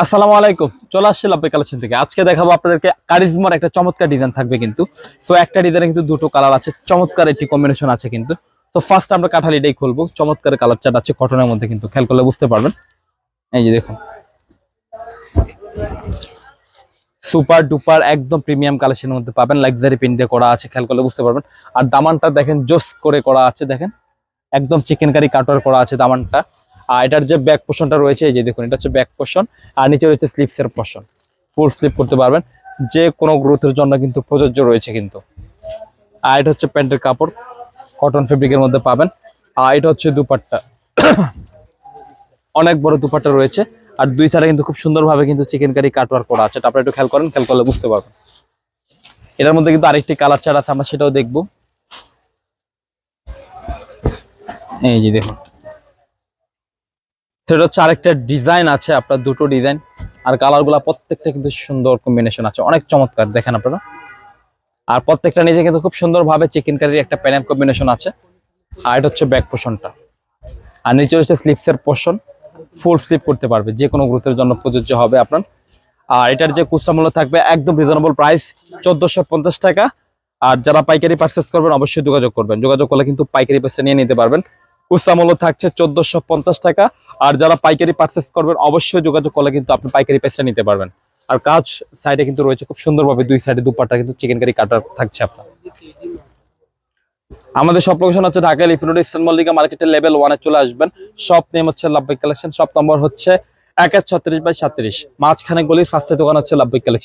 আসসালামু আলাইকুম। চলে আসছি লাভে কালেকশন থেকে। আজকে দেখাবো আপনাদেরকে কারিজমার একটা চমৎকার ডিজাইন থাকবে কিন্তু। সো একটা ডিজাইনে কিন্তু দুটো কালার আছে, চমৎকার একটি কম্বিনেশন আছে কিন্তু। তো ফার্স্ট আমরা কাঠালিটাই খুলবো, চমৎকার কালার চার্ট আছে কটনের মধ্যে কিন্তু, খেয়াল করলে বুঝতে পারবেন। এই যে দেখুন। সুপার ডুপার একদম প্রিমিয়াম কালেকশনের মধ্যে পাবেন লাক্সারি প্রিন্ট দিয়ে করা আছে, খেয়াল করলে বুঝতে পারবেন। আর দামানটা দেখেন, জোস করে করা আছে, দেখেন। একদম চিকেন কারি কাটার করা আছে দামানটা। আর এটার যে ব্যাক পোর্শনটা রয়েছে, এই যে দেখুন, এটা হচ্ছে ব্যাক পোর্শন আর নিচে রয়েছে স্লিপসের পোর্শন ফুল স্লিপ করতে পারবেন। যে কোনো গ্রোথের জন্য কিন্তু প্রযোজ্য রয়েছে কিন্তু। আর এটা হচ্ছে প্যান্টের কাপড় কটন ফেব্রিকের মধ্যে পাবেন। আর এটা হচ্ছে দুপাট্টা। অনেক বড় দুপাট্টা রয়েছে। আর দুই সাইডে কিন্তু খুব সুন্দরভাবে কিন্তু চিকেন কারি কাটওয়ার করা আছে। তারপরে একটু খেয়াল করেন, খেয়াল করলে বুঝতে পারবেন। এটার মধ্যে কিন্তু আরেকটি কালার চার আছে, আমরা সেটাও দেখব। এই যে দেখুন। সেটা হচ্ছে আরেকটা ডিজাইন আছে আপনার দুটো ডিজাইন আর কালারগুলো প্রত্যেকটা কিন্তু সুন্দর কম্বিনেশন আছে। অনেক চমৎকার, দেখেন আপনারা। আর প্রত্যেকটা নিজে কিন্তু খুব সুন্দরভাবে চিকেন কারির একটা প্যানেল কম্বিনেশন আছে। আর এটা হচ্ছে ব্যাক পোর্শনটা আর নিচে হচ্ছে স্লিপসের পোর্শন ফুল স্লিপ করতে পারবে, যে কোনো গ্রুপের জন্য প্রযোজ্য হবে আপনার। আর এটার যে খুচরা মূল্য থাকবে একদম রিজনেবল প্রাইস চোদ্দোশো পঞ্চাশ টাকা। আর যারা পাইকারি পারচেস করবেন, অবশ্যই যোগাযোগ করবেন। যোগাযোগ করলে কিন্তু পাইকারি পয়সা নিয়ে নিতে পারবেন। খুচরা মূল্য থাকছে চোদ্দোশো টাকা। আর যারা পাইকারি পারচেস করবেন, অবশ্যই যোগাযোগ করলে কিন্তু আপনি পাইকারি পেসটা নিতে পারবেন। আর কাজ সাইডে কিন্তু রয়েছে খুব সুন্দরভাবে দুই সাইডে দুপাটা কিন্তু চিকেন কারি কাটার থাকছে আপনার। আমাদের সব লোকেশন হচ্ছে ঢাকা লিপিনোড, ইস্টার্ন মল্লিকা মার্কেটের লেভেল ওয়ানে চলে আসবেন। সব নেম হচ্ছে লাভবিক কালেকশন সব নম্বর হচ্ছে এক এক ছত্রিশ বাই সাত্রিশ। মাঝখানে গলির ফার্স্টের দোকান হচ্ছে লাভবিক কালেকশন